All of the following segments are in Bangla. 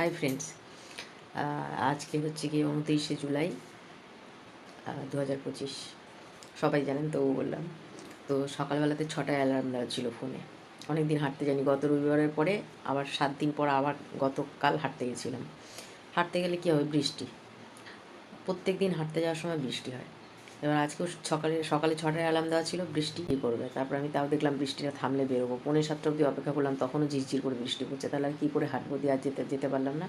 হাই ফ্রেন্ডস আজকে হচ্ছে গিয়ে উনত্রিশে জুলাই দু হাজার পঁচিশ। সবাই জানেন তো বললাম। তো সকালবেলাতে ছটায় অ্যালার্ম দেওয়া ছিল ফোনে অনেক দিন হাঁটতে যাইনি। গত রবিবারের পরে আবার সাত দিন পর আবার গতকাল হাঁটতে গেছিলাম। হাঁটতে গেলে কী হবে? বৃষ্টি। প্রত্যেক দিন হাঁটতে যাওয়ার সময় বৃষ্টি হয়। এবার আজকেও সকালে সকালে ছটায় অ্যালার্ম দেওয়া ছিল, বৃষ্টি কী করবে। তারপর আমি তাও দেখলাম বৃষ্টিটা থামলে বেরোবো। পৌনে সাতটা অবধি অপেক্ষা করলাম, তখনও ঝিরঝির করে বৃষ্টি পড়ছে। তাহলে আর কী করে হাঁটবো দিয়ে আর যেতে যেতে পারলাম না।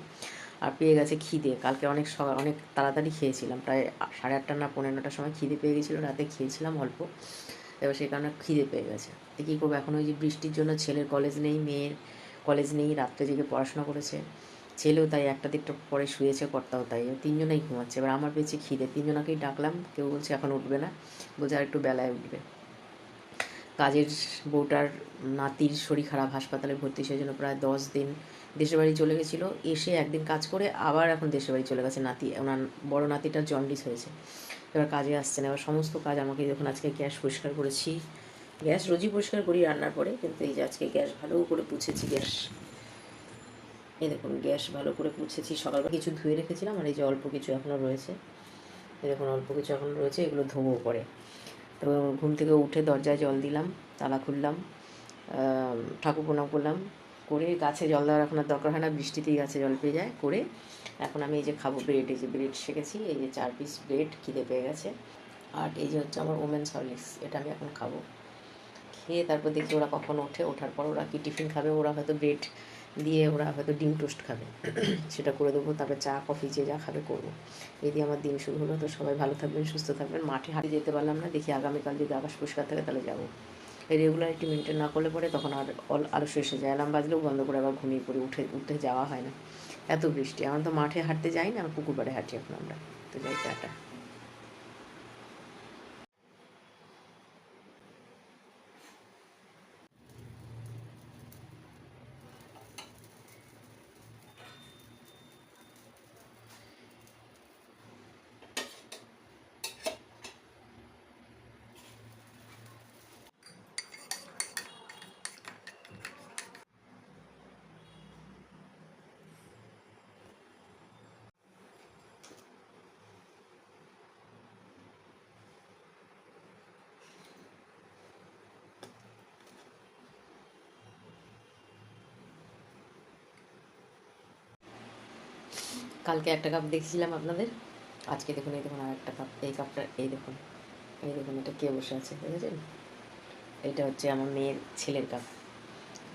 আর পেয়ে গেছে খিদে। কালকে অনেক সকাল অনেক তাড়াতাড়ি খেয়েছিলাম। প্রায় সাড়ে আটটা না পনেরো নটার সময় খিদে পেয়ে গেছিল, রাতে খেয়েছিলাম অল্প। এবার সেই কারণে খিদে পেয়ে গেছে। তো কী করব? এখন ওই যে বৃষ্টির জন্য ছেলের কলেজ নেই, মেয়ের কলেজ নেই, রাত্রে জেগে পড়াশোনা করেছে। ছেলেও তাই একটা দিকটা পরে শুয়েছে, কর্তাও তাই। তিনজনেই ঘুমাচ্ছে। এবার আমার পেয়েছে খিদে। তিনজনাকেই ডাকলাম, কেউ বলছে এখন উঠবে না। বলছে আর একটু বেলায় উঠবে। কাজের বউটার নাতির শরীর খারাপ, হাসপাতালে ভর্তি, সেই জন্য প্রায় দশ দিন দেশের বাড়ি চলে গেছিল। এসে একদিন কাজ করে আবার এখন দেশের বাড়ি চলে গেছে নাতি। ওনার বড় নাতিটার জন্ডিস হয়েছে। এবার কাজে আসছে না এবার সমস্ত কাজ আমাকে যখন আজকে গ্যাস পরিষ্কার করেছি, গ্যাস রোজই পরিষ্কার করি রান্নার পরে। কিন্তু এই যে আজকে গ্যাস ভালো করে পুছেছি, গ্যাস এই দেখুন, গ্যাস ভালো করে পুছেছি সকালবেলা কিছু ধুয়ে রেখেছিলাম, আর এই যে অল্প কিছু এখনও রয়েছে। এই দেখুন, অল্প কিছু এখনও রয়েছে, এগুলো ধোবো পরে। তো ঘুম থেকে উঠে দরজায় জল দিলাম, তালা খুললাম ঠাকুর প্রণাম করলাম, করে গাছে জল দেওয়ার এখন আর দরকার হয় না, বৃষ্টিতেই গাছে জল পেয়ে যায়, করে এখন আমি এই যে খাব ব্রেড, এই যে ব্রেড শেখেছি এই যে চার পিস ব্রেড খিদে পেয়ে গেছে। আর এই যে হচ্ছে আমার ওমেন্স হরলিক্স এটা আমি এখন খাব। খেয়ে তারপর দেখি ওরা কখন ওঠে, ওঠার পর ওরা কি টিফিন খাবে, ওরা হয়তো ব্রেড দিয়ে ওরা হয়তো ডিম টোস্ট খাবে। সেটা করে দেবো, তারপরে চা, কফি যে যা খাবে করব। এই দিয়ে আমার দিন শুরু হলো, তো সবাই ভালো থাকবেন, সুস্থ থাকবেন। মাঠে হাঁটে যেতে পারলাম না, দেখি আগামীকাল যদি আকাশ পরিষ্কার থাকে তাহলে যাব। এই রেগুলারিটি মেনটেন না করলে পরে তখন আর অল আরও শেষে যায়। অ্যালার্ম বাজলেও বন্ধ করে আবার ঘুমিয়ে পড়ে, উঠে উঠে যাওয়া হয় না। এত বৃষ্টি, আমরা তো মাঠে হাঁটতে যাই না পুকুর পাড়ে হাঁটি এখন আমরা। তো যাই, টাটা। কালকে একটা কাপ দেখছিলাম আপনাদের। আজকে দেখুন, এই দেখুন আর একটা কাপ এই কাপটা এই দেখুন এই দেখুন, এটা কে বসে আছে, দেখেছেন? এটা হচ্ছে আমার মেয়ের ছেলের কাপ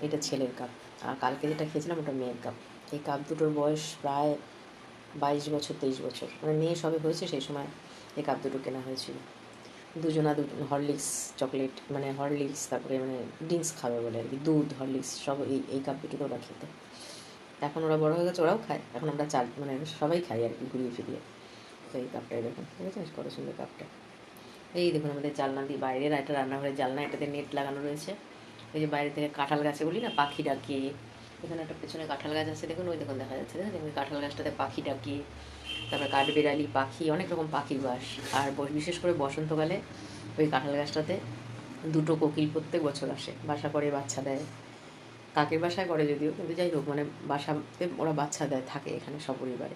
এটা ছেলের কাপ আর কালকে যেটা খেয়েছিলাম, ওটা মেয়ের কাপ এই কাপ দুটোর বয়স প্রায় বাইশ বছর, তেইশ বছর। মানে মেয়ে সবে হয়েছে, সেই সময় এই কাপ দুটো কেনা হয়েছিল। দুজনা দু হরলিক্স চকলেট মানে হরলিক্স, তারপরে মানে ড্রিঙ্কস খাবে বলে আর কি, দুধ, হরলিক্স, সব এই এই কাপ দুটোতে ওরা খেতে। এখন ওরা বড় হয়ে গেছে, ওরাও খায়। এখন আমরা চাল মানে সবাই খাই আর কি, ঘুরিয়ে ফিরিয়ে। তো এই কাপটাই দেখুন, ঠিক আছে? কত সুন্দর কাপটা। এই দেখুন আমাদের জালনা দিয়ে বাইরের একটা রান্নাঘরের জালনা, এটাতে নেট লাগানো রয়েছে। এই যে বাইরে থেকে কাঁঠাল গাছে বলি না পাখি ডাকে এখানে একটা পেছনে কাঁঠাল গাছ আছে, দেখুন, ওই দেখুন দেখা যাচ্ছে, দেখুন কাঁঠাল গাছটাতে পাখি ডাকে তারপরে কাঠবেড়ালি পাখি, অনেক রকম পাখির বাস। আর বিশেষ করে বসন্তকালে ওই কাঁঠাল গাছটাতে দুটো কোকিল প্রত্যেক বছর আসে, বাসা করে বাচ্চা দেয়। কাকের বাসায় করে যদিও, কিন্তু যাই হোক মানে বাসাতে ওরা বাচ্চা দেয়, থাকে এখানে সপরিবারে